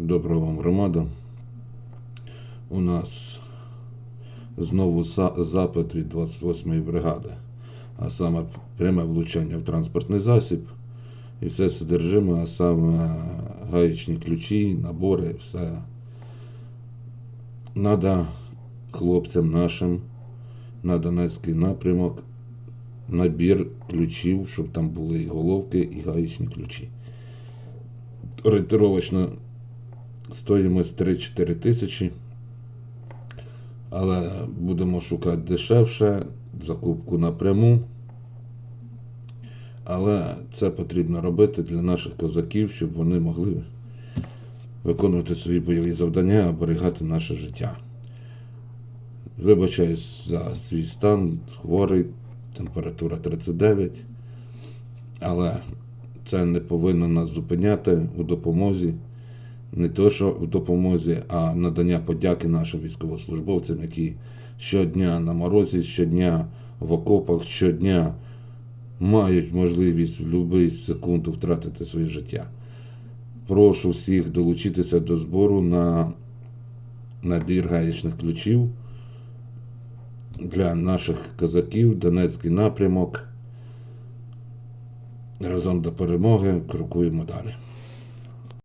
Доброго вам громада. У нас знову запит від 28-ї бригади, а саме пряме влучання в транспортний засіб і все содержиме, а саме гаєчні ключі, набори, все. Надо хлопцям нашим на Донецький напрямок набір ключів, щоб там були і головки, і гаєчні ключі орієнтировочно стоїмость 3-4 тисячі. Але будемо шукати дешевше, закупку напряму. Але це потрібно робити для наших козаків, щоб вони могли виконувати свої бойові завдання, оберігати наше життя. Вибачаюсь за свій стан, хворий, температура 39. Але це не повинно нас зупиняти у допомозі. Не то, що в допомозі, а надання подяки нашим військовослужбовцям, які щодня на морозі, щодня в окопах, щодня мають можливість в будь-яку секунду втратити своє життя. Прошу всіх долучитися до збору на набір гаєчних ключів для наших козаків, Донецький напрямок. Разом до перемоги крокуємо далі.